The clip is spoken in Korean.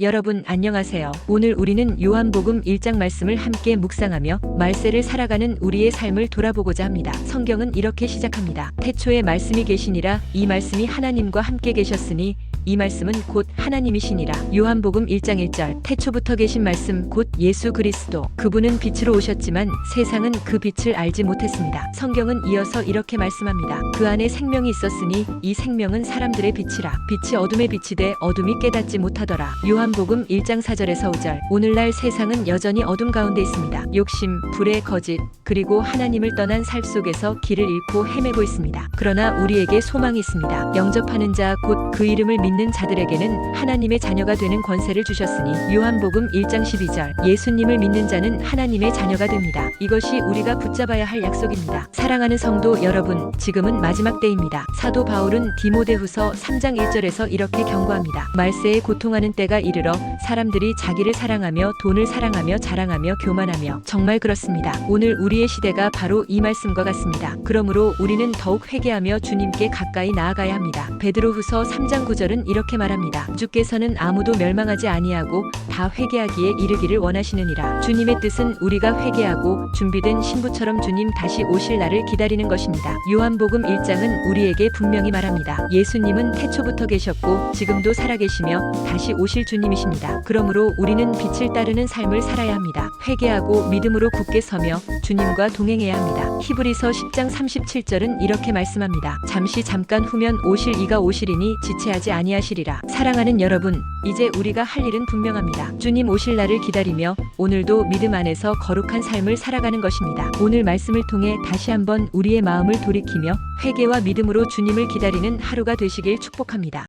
여러분 안녕하세요. 오늘 우리는 요한복음 1장 말씀을 함께 묵상하며 말세를 살아가는 우리의 삶을 돌아보고자 합니다. 성경은 이렇게 시작합니다. 태초에 말씀이 계시니라 이 말씀이 하나님과 함께 계셨으니 이 말씀은 곧 하나님이시니라. 요한복음 1장 1절 태초부터 계신 말씀 곧 예수 그리스도 그분은 빛으로 오셨지만 세상은 그 빛을 알지 못했습니다. 성경은 이어서 이렇게 말씀합니다. 그 안에 생명이 있었으니 이 생명은 사람들의 빛이라 빛이 어둠에 비치되 어둠이 깨닫지 못하더라. 요한복음 1장 4절에서 5절 오늘날 세상은 여전히 어둠 가운데 있습니다. 욕심, 불의 거짓, 그리고 하나님을 떠난 삶 속에서 길을 잃고 헤매고 있습니다. 그러나 우리에게 소망이 있습니다. 영접하는 자 곧 그 이름을 믿는 자들에게는 하나님의 자녀가 되는 권세를 주셨으니 요한복음 1장 12절 예수님을 믿는 자는 하나님의 자녀가 됩니다. 이것이 우리가 붙잡아야 할 약속입니다. 사랑하는 성도 여러분, 지금은 마지막 때입니다. 사도 바울은 디모데후서 3장 1절에서 이렇게 경고합니다. 말세에 고통하는 때가 이르러 사람들이 자기를 사랑하며 돈을 사랑하며 자랑하며 교만하며 정말 그렇습니다. 오늘 우리의 시대가 바로 이 말씀과 같습니다. 그러므로 우리는 더욱 회개하며 주님께 가까이 나아가야 합니다. 베드로후서 3장 9절은 이렇게 말합니다. 주께서는 아무도 멸망하지 아니하고 다 회개하기에 이르기를 원하시느니라. 주님의 뜻은 우리가 회개하고 준비된 신부처럼 주님 다시 오실 날을 기다리는 것입니다. 요한복음 1장은 우리에게 분명히 말합니다. 예수님은 태초부터 계셨고 지금도 살아계시며 다시 오실 주님이십니다. 그러므로 우리는 빛을 따르는 삶을 살아야 합니다. 회개하고 믿음으로 굳게 서며 주님과 동행해야 합니다. 히브리서 10장 37절은 이렇게 말씀합니다. 잠시 잠깐 후면 오실 이가 오시리니 지체하지 아니하시리라. 사랑하는 여러분, 이제 우리가 할 일은 분명합니다. 주님 오실 날을 기다리며 오늘도 믿음 안에서 거룩한 삶을 살아가는 것입니다. 오늘 말씀을 통해 다시 한번 우리의 마음을 돌이키며 회개와 믿음으로 주님을 기다리는 하루가 되시길 축복합니다.